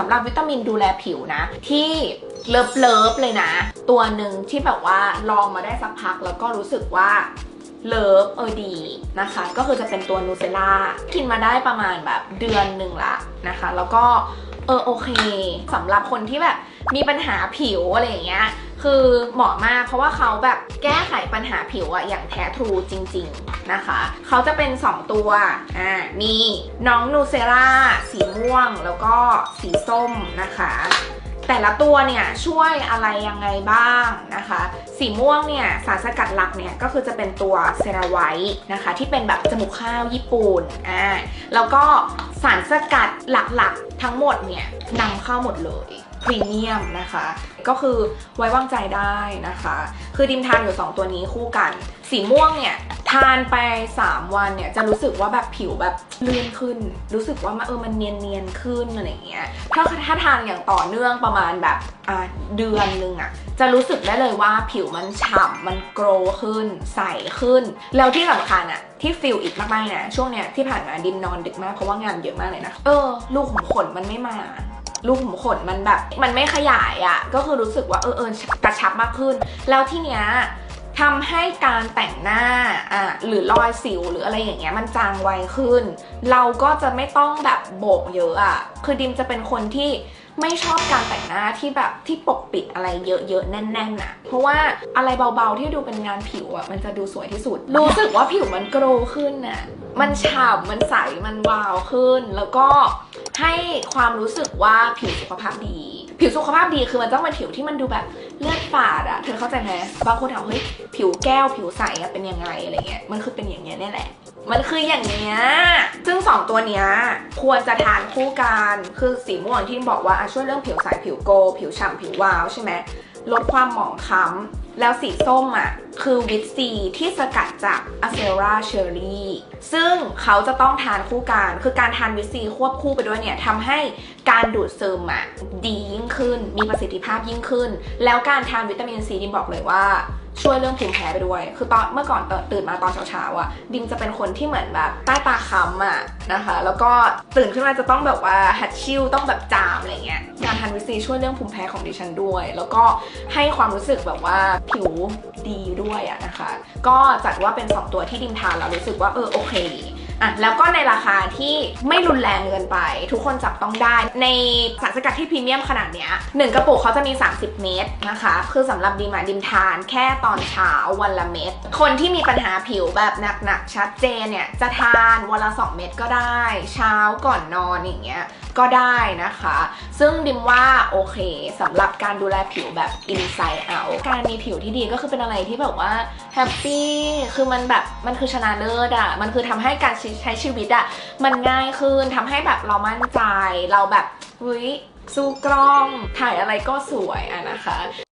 สำหรับวิตามินดูแลผิวนะ ที่เลิฟเลิฟเลยนะ ตัวหนึ่งที่แบบว่าลองมาได้สักพักแล้วก็รู้สึกว่า เลิฟเออดีนะคะ ก็คือจะเป็นตัวนูเซล่ากินมาได้ประมาณแบบเดือนหนึ่งละนะคะ แล้วก็เออโอเคสำหรับคนที่แบบมีปัญหาผิวอะไรอย่างเงี้ยคือเหมาะมากเพราะว่าเขาแบบแก้ไขปัญหาผิวอะอย่างแท้ทรูจริง ๆนะคะ เขาจะเป็น 2 ตัวอ่ามีน้องนูเซล่าสีม่วงแล้วก็สีส้มนะคะ แต่ละตัวเนี่ยช่วยอะไรยังไงบ้างนะคะ สีม่วงเนี่ยสารสกัดหลักเนี่ยก็คือจะเป็นตัวเซราไวท์นะคะ ที่เป็นแบบจมูกข้าวญี่ปุ่นอ่าแล้วก็สารสกัดหลักๆทั้งหมดเนี่ยนำเข้าหมดเลย พรีเมียมนะคะ ก็คือไว้วางใจได้นะคะ คือดิมทานอยู่ 2 ตัวนี้คู่กัน สีม่วงเนี่ยทานไป 3 วันเนี่ยจะรู้สึกว่าแบบผิวแบบลื่นขึ้น รู้สึกว่าเออมันเนียนเนียนขึ้นอะไรอย่างเงี้ยถ้าถ้าทานอย่างต่อเนื่องประมาณแบบอะเดือนนึงอะ่ะจะรู้สึกได้เลยว่าผิวมันฉ่ำมันโกรขึ้น ใสขึ้น แล้วที่สำคัญอะที่ฟิลอีกมากๆนะช่วงเนี้ยที่ผ่านมาดิมนอนดึกมากเพราะว่างานเยอะมากเลยนะเออลูกขุมขนมันไม่มา ลูกขุมขนมันแบบ มันไม่ขยายอะ่ะ ก็คือรู้สึกว่าเออเออกระชับมากขึ้น แล้วที่เนี้ยทำให้การแต่งหน้าอะหรือรอยสิวหรืออะไรอย่างเงี้ยมันจางไวขึ้น เราก็จะไม่ต้องแบบโบกเยอะอะ่ะคือดิมจะเป็นคนที่ไม่ชอบการแต่งหน้าที่แบบที่ปกปิดอะไรเยอะๆแน่นๆน่ะ เพราะว่าอะไรเบาๆที่ดูเป็นงานผิวอะ่ะมันจะดูสวยที่สุด รู้สึกว่าผิวมันโกรขึ้นน่ะ มันฉ่ำมันใส มันวาวขึ้น แล้วก็ ให้ความรู้สึกว่าผิวสุขภาพดี ผิวสุขภาพดีคือมันต้องเป็นผิวที่มันดูแบบเลือดฝาดอะเธอเข้าใจไหมบางคนถามเฮ้ยผิวแก้วผิวใสอะเป็นยังไงอะไรเงี้ยมันคือเป็นอย่างเงี้ยนี่แหละ มันคืออย่างเนี้ยซึ่งสองตัวเนี้ยควรจะทานคู่กันคือสีม่วงที่บอกว่าช่วยเรื่องผิวใสผิวโก ผิวฉ่ำผิววาวใช่ไหม ลดความหมองคล้ำแล้วสีส้มอะคือวิตซีที่สกัดจากอะเซราเชอรี่ซึ่งเขาจะต้องทานคู่กัน คือการทานวิตซีควบคู่ไปด้วยเนี่ยทำให้การดูดซึมอะดียิ่งขึ้น มีประสิทธิภาพยิ่งขึ้น แล้วการทานวิตามินซีดิมบอกเลยว่า ช่วยเรื่องภูมิแพ้ไปด้วย คือตอนเมื่อก่อนตื่นมาตอนเช้าๆอะดิมจะเป็นคนที่เหมือนแบบใต้ตาค้ำอะนะคะ แล้วก็ตื่นขึ้นมาจะต้องแบบว่าฮัดชิลต้องแบบจามอะไรเงี้ยการทานวิซีช่วยเรื่องภูมิแพ้ของดิฉันด้วย แล้วก็ให้ความรู้สึกแบบว่าผิวดีด้วยอะนะคะ ก็จัดว่าเป็น 2 ตัวที่ดิมทานแล้วรู้สึกว่าเออโอเค อะแล้วก็ในราคาที่ไม่รุนแรงเกินไป ทุกคนจับต้องได้ ในสารสกัดที่พรีเมียมขนาดเนี้ยหนึ่งกระปุกเขาจะมี 30 เม็ดนะคะ คือสำหรับดิมอะดิมทานแค่ตอนเช้าวันละเม็ดคนที่มีปัญหาผิวแบบหนักๆชัดเจนเนี่ยจะทานวันละ 2 เม็ดก็ได้ เช้าก่อนนอนอย่างเงี้ยก็ได้นะคะ ซึ่งดิมว่าโอเคสำหรับการดูแลผิวแบบ inside out การมีผิวที่ดีก็คือเป็นอะไรที่แบบว่า แฮปปี้คือมันแบบมันคือชนะเลิศอะมันคือทำให้การใช้ชีวิตอะมันง่ายขึ้นทำให้แบบเรามั่นใจเราแบบเฮ้ยสู้กล้องถ่ายอะไรก็สวยอะนะคะ